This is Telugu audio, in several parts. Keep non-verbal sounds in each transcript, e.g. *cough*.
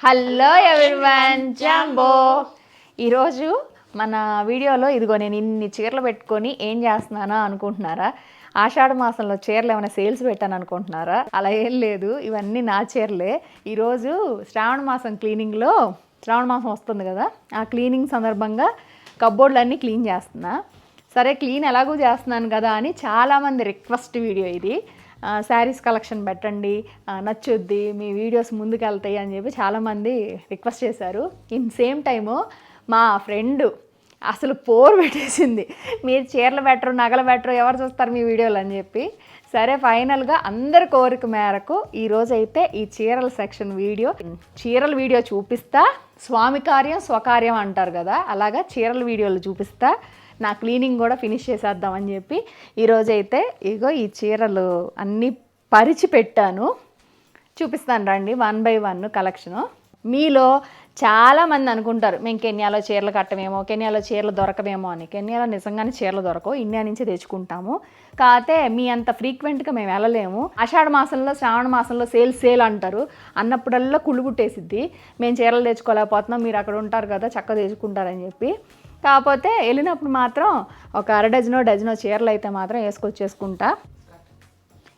హలో ఎవరివన్ జంబో ఈరోజు మన వీడియోలో ఇదిగో నేను ఇన్ని చీరలు పెట్టుకొని ఏం చేస్తున్నానా అనుకుంటున్నారా? ఆషాఢ మాసంలో చీరలు ఏమైనా సేల్స్ పెట్టాను అనుకుంటున్నారా? అలా ఏం లేదు. ఇవన్నీ నా చీరలే. ఈరోజు శ్రావణ మాసం క్లీనింగ్లో శ్రావణ మాసం వస్తుంది కదా? ఆ క్లీనింగ్ సందర్భంగా కబ్బోర్డ్లు అన్నీ క్లీన్ చేస్తున్నా. సరే క్లీన్ ఎలాగూ చేస్తున్నాను కదా అని చాలామంది రిక్వెస్ట్ వీడియో ఇది. శారీస్ కలెక్షన్ పెట్టండి నచ్చుద్ది మీ వీడియోస్ ముందుకు వెళ్తాయి అని చెప్పి చాలామంది రిక్వెస్ట్ చేశారు. ఇన్ సేమ్ టైము మా ఫ్రెండ్ అసలు పోరు పెట్టేసింది. మీరు చీరలు పెట్టరు నగలు పెట్టరు ఎవరు చూస్తారు మీ వీడియోలు అని చెప్పి. సరే ఫైనల్గా అందరి కోరిక మేరకు ఈరోజైతే ఈ చీరల సెక్షన్ వీడియో చీరల వీడియో చూపిస్తా. స్వామి కార్యం స్వకార్యం అంటారు కదా. అలాగా చీరల వీడియోలు చూపిస్తా. నా క్లీనింగ్ కూడా ఫినిష్ చేసేద్దామని చెప్పి ఈరోజు అయితే ఇగో ఈ చీరలు అన్నీ పరిచి పెట్టాను చూపిస్తాను రండి వన్ బై వన్ కలెక్షను. మీలో చాలామంది అనుకుంటారు మేము కెన్యాలో చీరలు కట్టమేమో కెన్యాలో చీరలు దొరకమేమో అని. కెన్యాలో నిజంగానే చీరలు దొరకవు ఇండియా నుంచి తెచ్చుకుంటాము. కాకపోతే మీ అంత ఫ్రీక్వెంట్గా మేము వెళ్ళలేము. ఆషాఢ మాసంలో శ్రావణ మాసంలో సేల్ సేల్ అంటారు. అన్నప్పుడల్లా కుళ్ళుగుట్టేసిద్ది మేము చీరలు తెచ్చుకోలేకపోతున్నాం మీరు అక్కడ ఉంటారు కదా చక్కగా తెచ్చుకుంటారని చెప్పి. కాకపోతే వెళ్ళినప్పుడు మాత్రం ఒక అర డజనో డజనో చీరలు అయితే మాత్రం వేసుకొచ్చేసుకుంటా.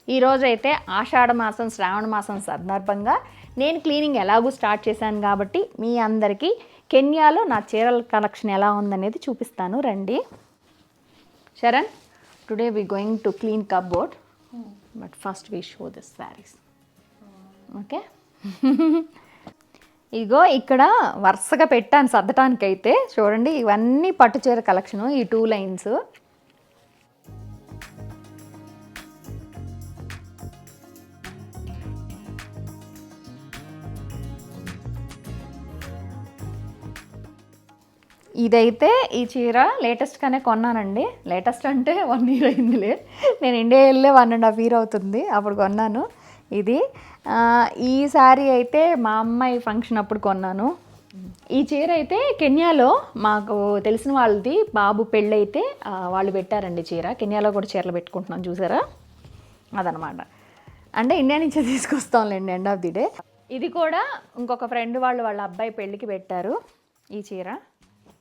ఈరోజైతే ఆషాఢ మాసం శ్రావణ మాసం సందర్భంగా నేను క్లీనింగ్ ఎలాగూ స్టార్ట్ చేశాను కాబట్టి మీ అందరికీ కెన్యాలో నా చీరల కలెక్షన్ ఎలా ఉందనేది చూపిస్తాను. రండి. Sharan today we going to clean cupboard but first we show this saris okay ఇగో ఇక్కడ వరుసగా పెట్టాను సర్దటానికైతే. చూడండి ఇవన్నీ పట్టు చీర కలెక్షను ఈ టూ లైన్స్ ఇదైతే ఈ చీర లేటెస్ట్గానే కొన్నానండి. లేటెస్ట్ అంటే వన్ ఇయర్ అయిందిలే నేను ఇండియా వెళ్ళే వన్ అండ్ హాఫ్ ఇయర్ అవుతుంది. అప్పుడు కొన్నాను. ఇది ఈ శారీ అయితే మా అమ్మాయి ఫంక్షన్ అప్పుడు కొన్నాను. ఈ చీర అయితే కెన్యాలో మాకు తెలిసిన వాళ్ళది బాబు పెళ్ళైతే వాళ్ళు పెట్టారండి చీర. కెన్యాలో కూడా చీరలు పెట్టుకుంటున్నాం చూసారా? అదనమాట. అంటే ఇండియా నుంచే తీసుకొస్తాంలేండి ఎండ్ ఆఫ్ ది డే ఇది కూడా ఇంకొక ఫ్రెండ్ వాళ్ళు వాళ్ళ అబ్బాయి పెళ్ళికి పెట్టారు ఈ చీర.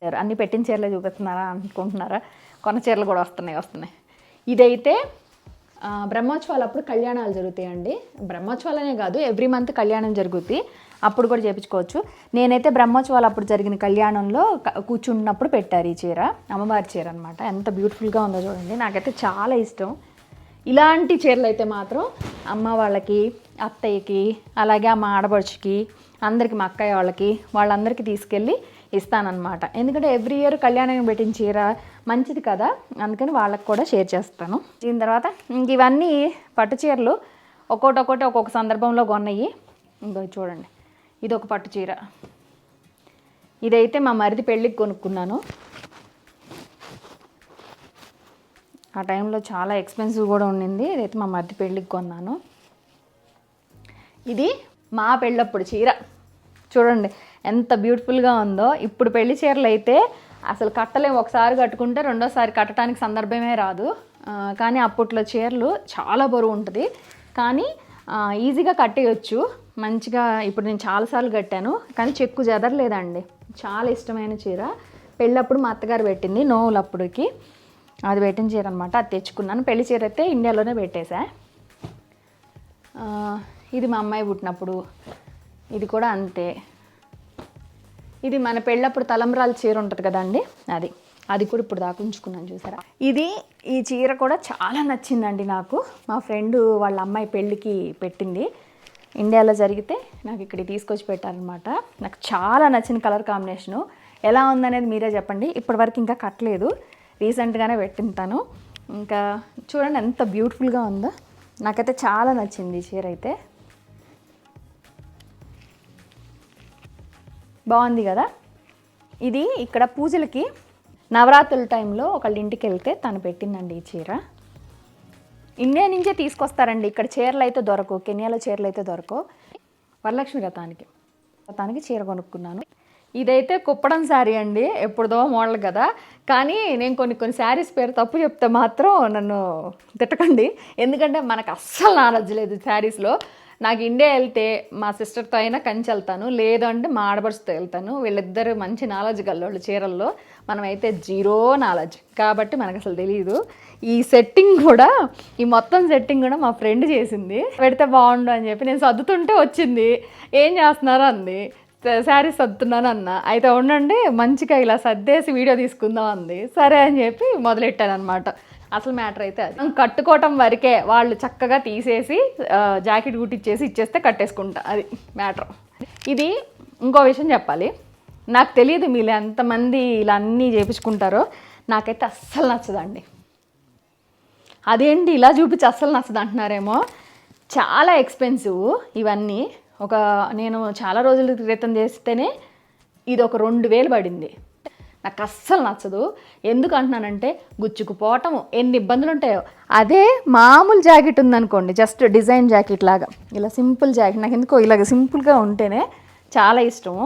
అన్ని పెట్టిన చీరలే చూపిస్తున్నారా అనుకుంటున్నారా? కొన్న చీరలు కూడా వస్తున్నాయి వస్తున్నాయి. ఇదైతే బ్రహ్మోత్సవాలు అప్పుడు కళ్యాణాలు జరుగుతాయండి. బ్రహ్మోత్సవాలనే కాదు ఎవ్రీ మంత్ కళ్యాణం జరుగుతుంది అప్పుడు కూడా చేపించుకోవచ్చు. నేనైతే బ్రహ్మోత్సవాలు అప్పుడు జరిగిన కళ్యాణంలో కూర్చున్నప్పుడు పెట్టారు ఈ చీర. అమ్మవారి చీర అనమాట ఎంత బ్యూటిఫుల్గా ఉందో చూడండి. నాకైతే చాలా ఇష్టం. ఇలాంటి చీరలు అయితే మాత్రం అమ్మ వాళ్ళకి అత్తయ్యకి అలాగే మా ఆడబడుచుకి అందరికి మా అక్కయ్య వాళ్ళకి వాళ్ళందరికీ తీసుకెళ్ళి ఇస్తానన్నమాట. ఎందుకంటే ఎవ్రీ ఇయర్ కళ్యాణం పెట్టిన చీర మంచిది కదా అందుకని వాళ్ళకి కూడా షేర్ చేస్తాను. దీని తర్వాత ఇంక ఇవన్నీ పట్టు చీరలు ఒక్కొక్కటి ఒక్కొక్కటి ఒక్కొక్క సందర్భంలో కొన్నాయి. ఇంకో చూడండి. ఇది ఒక పట్టు చీర. ఇదైతే మా మరిది పెళ్ళికి కొనుక్కున్నాను. ఆ టైంలో చాలా ఎక్స్పెన్సివ్ కూడా ఉండింది. ఇదైతే మా మరిది పెళ్ళికి కొన్నాను. ఇది మా పెళ్ళప్పుడు చీర. చూడండి. ఎంత బ్యూటిఫుల్గా ఉందో. ఇప్పుడు పెళ్ళి చీరలు అయితే అసలు కట్టలేము. ఒకసారి కట్టుకుంటే రెండోసారి కట్టడానికి సందర్భమే రాదు. కానీ అప్పట్లో చీరలు చాలా బరువు ఉంటుంది. కానీ ఈజీగా కట్టేయచ్చు. మంచిగా ఇప్పుడు నేను చాలాసార్లు కట్టాను. కానీ చెక్కు జదరలేదండి చాలా ఇష్టమైన చీర. పెళ్ళప్పుడు మా అత్తగారు పెట్టింది నోవులప్పుడుకి. అది పెట్టిన చీర అనమాట అది తెచ్చుకున్నాను. పెళ్ళి చీర అయితే ఇండియాలోనే పెట్టేశా. ఇది మా అమ్మాయి పుట్టినప్పుడు. ఇది కూడా అంతే. ఇది మన పెళ్ళప్పుడు తలంబ్రాల చీర ఉంటుంది కదండి? అది. అది కూడా ఇప్పుడు దాకా ఉంచుకున్నాను చూసారా? ఇది ఈ చీర కూడా చాలా నచ్చిందండి నాకు. మా ఫ్రెండ్ వాళ్ళ అమ్మాయి పెళ్ళికి పెట్టింది. ఇండియాలో జరిగితే నాకు ఇక్కడ తీసుకొచ్చి పెట్టారనమాట నాకు చాలా నచ్చిన కలర్ కాంబినేషను. ఎలా ఉందనేది మీరే చెప్పండి. ఇప్పటివరకు ఇంకా కట్టలేదు. రీసెంట్గానే పెట్టింతాను ఇంకా చూడండి ఎంత బ్యూటిఫుల్గా ఉందో. నాకైతే చాలా నచ్చింది ఈ చీర అయితే. బాగుంది కదా? ఇది ఇక్కడ పూజలకి నవరాత్రుల టైంలో ఒకళ్ళ ఇంటికి వెళ్తే తను పెట్టిందండి ఈ చీర. ఇండియా నుంచే తీసుకొస్తారండి. ఇక్కడ చీరలు అయితే దొరకవు కెన్యాలో చీరలు అయితే దొరకవు వరలక్ష్మి రథానికి రథానికి చీర కొనుక్కున్నాను. ఇదైతే కుప్పడం శారీ అండి. ఎప్పుడుదో మోడల్ కదా. కానీ నేను కొన్ని కొన్ని శారీస్ పేరు తప్పు చెప్తే మాత్రం నన్ను తిట్టకండి. ఎందుకంటే మనకు అస్సలు నాలెడ్జ్ లేదు శారీస్లో. నాకు ఇండియా వెళ్తే మా సిస్టర్తో అయినా కంచి వెళ్తాను లేదు అంటే మా ఆడబడుచుతో వెళ్తాను. వీళ్ళిద్దరు మంచి నాలెడ్జ్ గల్లోళ్ళు చీరల్లో. మనమైతే జీరో నాలెడ్జ్ కాబట్టి మనకు అసలు తెలియదు ఈ సెట్టింగ్ కూడా ఈ మొత్తం సెట్టింగ్ కూడా మా ఫ్రెండ్ చేసింది. పెడితే బాగుండు అని చెప్పి నేను సర్దుతుంటే వచ్చింది. ఏం చేస్తున్నారు అంది. శారీ సర్దుతున్నాను అన్న. అయితే ఉండండి మంచిగా ఇలా సర్దేసి వీడియో తీసుకుందాం అంది. సరే అని చెప్పి మొదలెట్టాను అనమాట అసలు మ్యాటర్ అయితే అది. కట్టుకోవటం వరకే వాళ్ళు చక్కగా తీసేసి జాకెట్ కుట్టిచ్చేసి ఇచ్చేస్తే కట్టేసుకుంటా. అది మ్యాటర్. ఇది ఇంకో విషయం చెప్పాలి. నాకు తెలియదు మీరు ఎంతమంది ఇలా అన్నీ చేపించుకుంటారో. నాకైతే అస్సలు నచ్చదండి. అదేంటి ఇలా చూపించి అస్సలు నచ్చదు అంటున్నారేమో చాలా ఎక్స్పెన్సివ్ ఇవన్నీ. ఒక నేను చాలా రోజుల క్రితం చేస్తేనే ఇది ఒక రెండు వేలు పడింది. నాకు అస్సలు నచ్చదు. ఎందుకు అంటున్నానంటే గుచ్చుకుపోవటం ఎన్ని ఇబ్బందులు ఉంటాయో. అదే మామూలు జాకెట్ ఉందనుకోండి జస్ట్ డిజైన్ జాకెట్ లాగా. ఇలా సింపుల్ జాకెట్ నాకు ఎందుకో ఇలాగ సింపుల్గా ఉంటేనే చాలా ఇష్టము.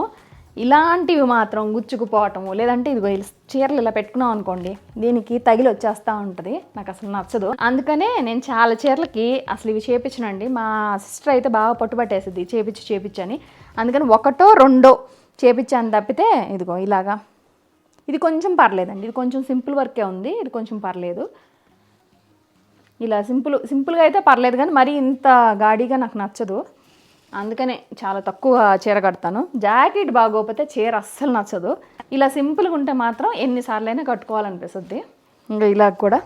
ఇలాంటివి మాత్రం గుచ్చుకుపోవటము లేదంటే ఇదిగో ఇలా చీరలు ఇలా పెట్టుకున్నాం అనుకోండి దీనికి తగిలి వచ్చేస్తూ ఉంటుంది. నాకు అసలు నచ్చదు. అందుకనే నేను చాలా చీరలకి అసలు ఇవి చేపించనండి. మా సిస్టర్ అయితే బాగా పట్టుబట్టేసింది చేపించి చేపించని అందుకని ఒకటో రెండో చేపించాను తప్పితే ఇదిగో ఇలాగా ఇది కొంచెం పర్లేదండి. ఇది కొంచెం సింపుల్ వర్కే ఉంది. ఇది కొంచెం పర్లేదు. ఇలా సింపుల్ సింపుల్గా అయితే పర్లేదు కానీ మరీ ఇంత గాడిగా నాకు నచ్చదు. అందుకనే చాలా తక్కువ చీర కడతాను. జాకెట్ బాగోకపోతే చీర అస్సలు నచ్చదు. ఇలా సింపుల్గా ఉంటే మాత్రం ఎన్నిసార్లైనా కట్టుకోవాలనిపిస్తుంది. ఇంకా ఇలా కూడా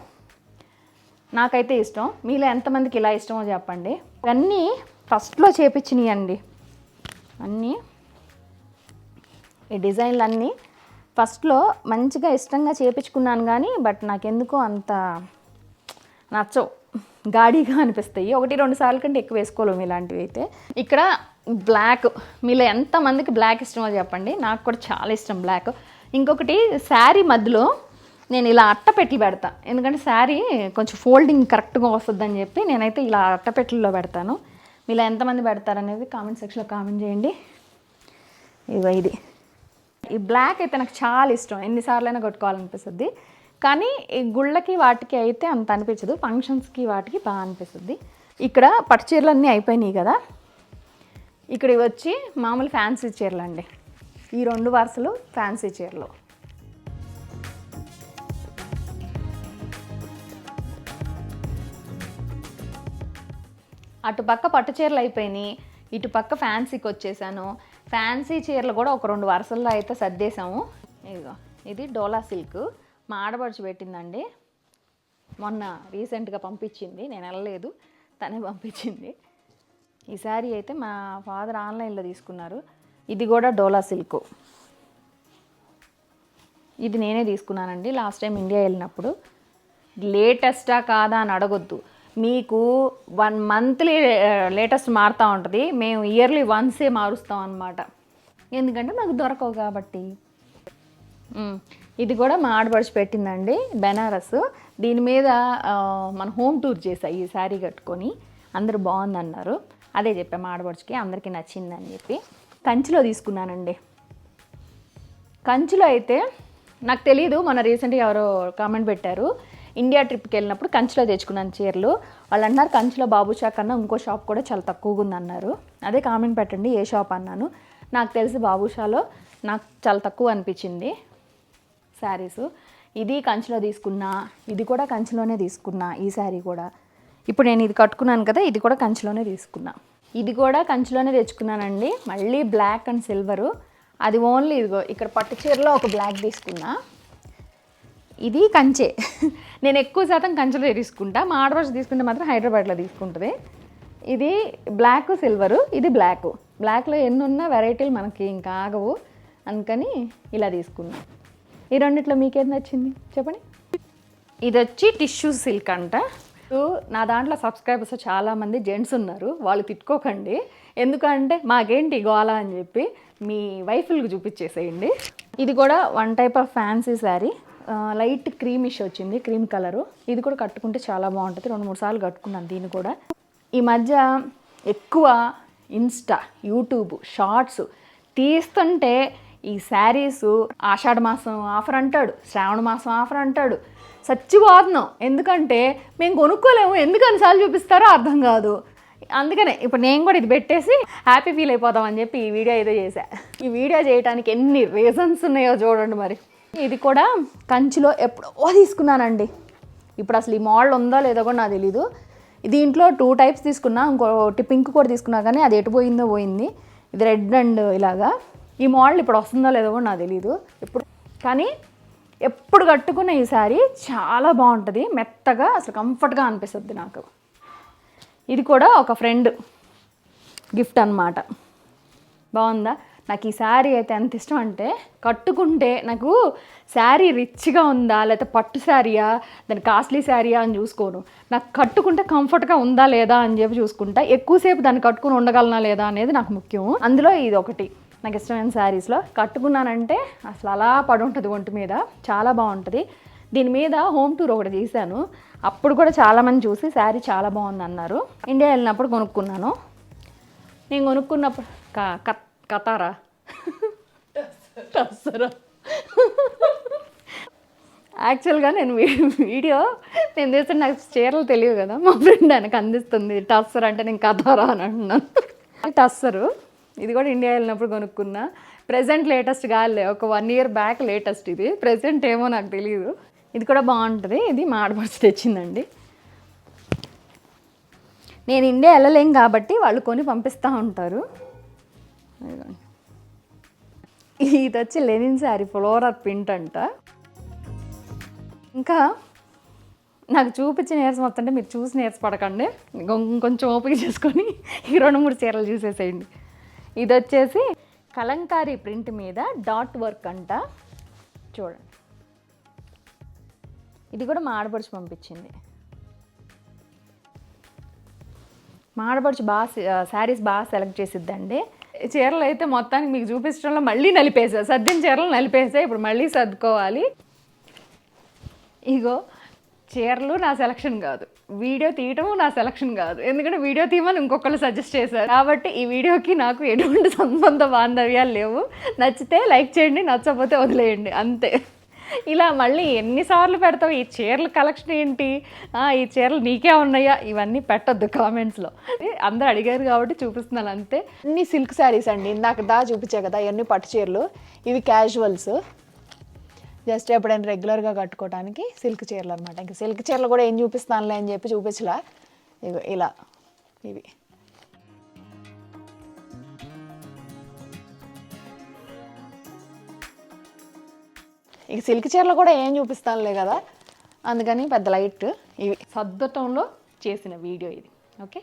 నాకైతే ఇష్టం. మీలో ఎంతమందికి ఇలా ఇష్టమో చెప్పండి. ఇవన్నీ ఫస్ట్లో చేపించినాయి అండి అన్నీ. ఈ డిజైన్లు అన్నీ ఫస్ట్లో మంచిగా ఇష్టంగా చేపించుకున్నాను కానీ బట్ నాకెందుకో అంత నచ్చవు. గాడిగా అనిపిస్తాయి. ఒకటి రెండు సార్లు కంటే ఎక్కువ వేసుకోలేము ఇలాంటివి అయితే. ఇక్కడ బ్లాక్ మీలో ఎంతమందికి బ్లాక్ ఇష్టమో చెప్పండి. నాకు కూడా చాలా ఇష్టం బ్లాక్. ఇంకొకటి శారీ మధ్యలో నేను ఇలా అట్టపెట్టి పెడతా. ఎందుకంటే శారీ కొంచెం ఫోల్డింగ్ కరెక్ట్గా వస్తుందని చెప్పి నేనైతే ఇలా అట్టపెట్టెల్లో పెడతాను. మీలో ఎంతమంది పెడతారనేది కామెంట్ సెక్షన్లో కామెంట్ చేయండి. ఇగో ఇది. ఈ బ్లాక్ అయితే నాకు చాలా ఇష్టం. ఎన్నిసార్లైనా కొట్టుకోవాలనిపిస్తుంది. కానీ ఈ గుళ్ళకి వాటికి అయితే అంత అనిపించదు. ఫంక్షన్స్కి వాటికి బాగా అనిపిస్తుంది. ఇక్కడ పట్టు చీరలు అన్నీ అయిపోయినాయి కదా. ఇక్కడ వచ్చి మామూలు ఫ్యాన్సీ చీరలు అండి. ఈ రెండు వరుసలు ఫ్యాన్సీ చీరలు. అటు పక్క పట్టు చీరలు అయిపోయినాయి. ఇటు పక్క ఫ్యాన్సీకి వచ్చేసాను. ఫ్యాన్సీ చీరలు కూడా ఒక రెండు వరుసల్లో అయితే సర్దేశాము. ఇదిగో ఇది డోలా సిల్క్ మా ఆడపడుచు పెట్టిందండి. మొన్న రీసెంట్గా పంపించింది. నేను వెళ్ళలేదు. తనే పంపించింది. ఈ శారీ అయితే మా ఫాదర్ ఆన్లైన్లో తీసుకున్నారు. ఇది కూడా డోలా సిల్క్ ఇది నేనే తీసుకున్నానండి. లాస్ట్ టైం ఇండియా వెళ్ళినప్పుడు. లేటెస్టా కాదా అని అడగొద్దు. మీకు వన్ మంత్లీ లేటెస్ట్ మారుతూ ఉంటుంది. మేము ఇయర్లీ వన్సే మారుస్తాం అనమాట ఎందుకంటే మాకు దొరకవు కాబట్టి. ఇది కూడా మా ఆడపడిచి పెట్టిందండి బెనారస్. దీని మీద మన హోమ్ టూర్ చేసా ఈ శారీ కట్టుకొని. అందరూ బాగుందన్నారు. అదే చెప్పాము ఆడపడుచుకి అందరికీ నచ్చిందని చెప్పి. కంచిలో తీసుకున్నానండి. కంచిలో అయితే నాకు తెలియదు మన రీసెంట్గా ఎవరో కామెంట్ పెట్టారు. ఇండియా ట్రిప్కి వెళ్ళినప్పుడు కంచిలో తెచ్చుకున్నాను చీరలు. వాళ్ళు అన్నారు కంచిలో బాబుషా కన్నా ఇంకో షాప్ కూడా చాలా తక్కువగా ఉందన్నారు అదే కామెంట్ పెట్టండి ఏ షాప్ అన్నాను. నాకు తెలిసి బాబుషాలో నాకు చాలా తక్కువ అనిపించింది శారీస్. ఇది కంచిలో తీసుకున్నా ఇది కూడా కంచిలోనే తీసుకున్నా ఈ శారీ కూడా. ఇప్పుడు నేను ఇది కట్టుకున్నాను కదా ఇది కూడా కంచిలోనే తీసుకున్నా. ఇది కూడా కంచిలోనే తెచ్చుకున్నానండి. మళ్ళీ బ్లాక్ అండ్ సిల్వరు. అది ఓన్లీ ఇదిగో ఇక్కడ పట్టు చీరలో ఒక బ్లాక్ తీసుకున్నా. ఇది కంచే. *laughs* నేను ఎక్కువ శాతం కంచెలో తీసుకుంటా. మా ఆడపడుచు తీసుకుంటే మాత్రం హైదరాబాద్లో తీసుకుంటుంది. ఇది బ్లాక్ సిల్వరు ఇది బ్లాక్. బ్లాక్లో ఎన్ని ఉన్నా వెరైటీలు మనకి ఇంకా ఆగవు. అందుకని ఇలా తీసుకున్నాం. ఈ రెండిట్లో మీకేం నచ్చింది? చెప్పండి. ఇది వచ్చి టిష్యూ సిల్క్ అంట. నా దాంట్లో సబ్స్క్రైబర్స్ చాలామంది జెంట్స్ ఉన్నారు. వాళ్ళు తిట్టుకోకండి. ఎందుకంటే మాకేంటి గోల అని చెప్పి మీ వైఫుల్కి చూపించేసేయండి. ఇది కూడా one type of fancy sari. Light creamish వచ్చింది క్రీమ్ కలరు. ఇది కూడా కట్టుకుంటే చాలా బాగుంటుంది. రెండు మూడు సార్లు కట్టుకున్నాను దీన్ని కూడా. ఈ మధ్య ఎక్కువ ఇన్స్టా యూట్యూబ్ షార్ట్స్ తీస్తుంటే ఈ శారీస్ ఆషాఢ మాసం ఆఫర్ అంటాడు శ్రావణ మాసం ఆఫర్ అంటాడు. చచ్చిపోతున్నాం ఎందుకంటే మేము కొనుక్కోలేము. ఎందుకు అన్నిసార్లు చూపిస్తారో అర్థం కాదు. అందుకనే ఇప్పుడు నేను కూడా ఇది పెట్టేసి హ్యాపీ ఫీల్ అయిపోదామని చెప్పి ఈ వీడియో ఏదో చేశా. ఈ వీడియో చేయడానికి ఎన్ని రీజన్స్ ఉన్నాయో చూడండి మరి. ఇది కూడా కంచిలో ఎప్పుడో తీసుకున్నానండి. ఇప్పుడు అసలు ఈ మోడల్ ఉందో లేదో కూడా నాకు తెలీదు. దీంట్లో టూ టైప్స్ తీసుకున్నా ఇంకోటి పింక్ కూడా తీసుకున్నా కానీ అది ఎటు పోయిందో పోయింది. ఇది రెడ్ అండ్ ఇలాగా. ఈ మోడల్ ఇప్పుడు వస్తుందో లేదో కూడా నాకు తెలీదు. ఇప్పుడు కానీ ఎప్పుడు కట్టుకున్న ఈ శారీ చాలా బాగుంటుంది. మెత్తగా అసలు కంఫర్ట్గా అనిపిస్తుంది నాకు. ఇది కూడా ఒక ఫ్రెండ్ గిఫ్ట్ అన్నమాట. బాగుందా? నాకు ఈ శారీ అయితే ఎంత ఇష్టం అంటే కట్టుకుంటే నాకు శారీ రిచ్గా ఉందా లేకపోతే పట్టు శారీయా దాని కాస్ట్లీ శారీయా అని చూసుకోను. నాకు కట్టుకుంటే కంఫర్ట్గా ఉందా లేదా అని చెప్పి చూసుకుంటా. ఎక్కువసేపు దాన్ని కట్టుకుని ఉండగలనా లేదా అనేది నాకు ముఖ్యం. అందులో ఇది ఒకటి. నాకు ఇష్టమైన శారీస్లో కట్టుకున్నానంటే అసలు అలా పడి ఉంటుంది ఒంటి మీద. చాలా బాగుంటుంది. దీని మీద హోమ్ టూర్ ఒకటి తీశాను. అప్పుడు కూడా చాలామంది చూసి శారీ చాలా బాగుంది అన్నారు ఇండియా వెళ్ళినప్పుడు కొనుక్కున్నాను. నేను కొనుక్కున్నప్పుడు క- కత్- కతారా టస్సరా యాక్చువల్గా నేను వీడియో నేను చేస్తే నాకు చీరలు తెలియదు కదా. మా ఫ్రెండ్ ఆయనకు అందిస్తుంది టస్సర్ అంటే నేను కతారా అని అంటున్నాను. టస్సరు ఇది కూడా ఇండియా వెళ్ళినప్పుడు కొనుక్కున్నా. ప్రజెంట్ లేటెస్ట్ కాదులే ఒక వన్ ఇయర్ బ్యాక్ లేటెస్ట్ ఇది. ప్రజెంట్ ఏమో నాకు తెలియదు ఇది కూడా బాగుంటుంది. ఇది మా తెచ్చిందండి. నేను ఇండియా వెళ్ళలేం కాబట్టి వాళ్ళు కొని పంపిస్తూ ఉంటారు. ఇది వచ్చి లెనిన్ శారీ ఫ్లోరర్ ప్రింట్ అంట. ఇంకా నాకు చూపించిన నీరసం వస్తుంటే మీరు చూసి నీరసపడకండి పడకండి. కొంచెం ఓపిక చేసుకొని ఈ రెండు మూడు చీరలు చూసేసేయండి. ఇది వచ్చేసి కలంకారీ ప్రింట్ మీద డాట్ వర్క్ అంట. చూడండి. ఇది కూడా మా ఆడపడుచు పంపించింది. మా ఆడపడుచు బాగా శారీస్ బాగా సెలెక్ట్ చేసిద్దండి. చీరలు అయితే మొత్తానికి మీకు చూపించడంలో మళ్ళీ నలిపేసా. సర్దిన చీరలు నలిపేసా. ఇప్పుడు మళ్ళీ సర్దుకోవాలి. ఇగో చీరలు నా సెలక్షన్ కాదు. వీడియో తీయటము నా సెలక్షన్ కాదు. ఎందుకంటే వీడియో తీయమని ఇంకొకళ్ళు సజెస్ట్ చేశారు. కాబట్టి ఈ వీడియోకి నాకు ఎటువంటి సంబంధ బాంధవ్యాలు లేవు. నచ్చితే లైక్ చేయండి నచ్చకపోతే వదిలేయండి. అంతే. ఇలా మళ్ళీ ఎన్నిసార్లు పెడతావు? ఈ చీరల కలెక్షన్ ఏంటి? ఈ చీరలు నీకే ఉన్నాయా? ఇవన్నీ పెట్టద్దు కామెంట్స్లో అందరూ అడిగారు కాబట్టి చూపిస్తున్నాను అంతే. అన్ని సిల్క్ శారీస్ అండి. ఇందాక దా చూపించా కదా ఇవన్నీ పట్టు చీరలు. ఇవి క్యాజువల్స్ జస్ట్ ఎప్పుడైనా రెగ్యులర్గా కట్టుకోవడానికి సిల్క్ చీరలు అనమాట ఇంకా సిల్క్ చీరలు కూడా ఏం చూపిస్తానులే అని చెప్పి చూపించలా. ఇలా. ఇవి. ఇక సిల్క్ చీరలు కూడా ఏం చూపిస్తానులే కదా. అందుకని పెద్ద లైట్ ఇవి. సర్దటంలో చేసిన వీడియో ఇది. ఓకే?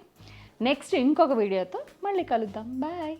నెక్స్ట్ ఇంకొక వీడియోతో మళ్ళీ కలుద్దాం. బాయ్.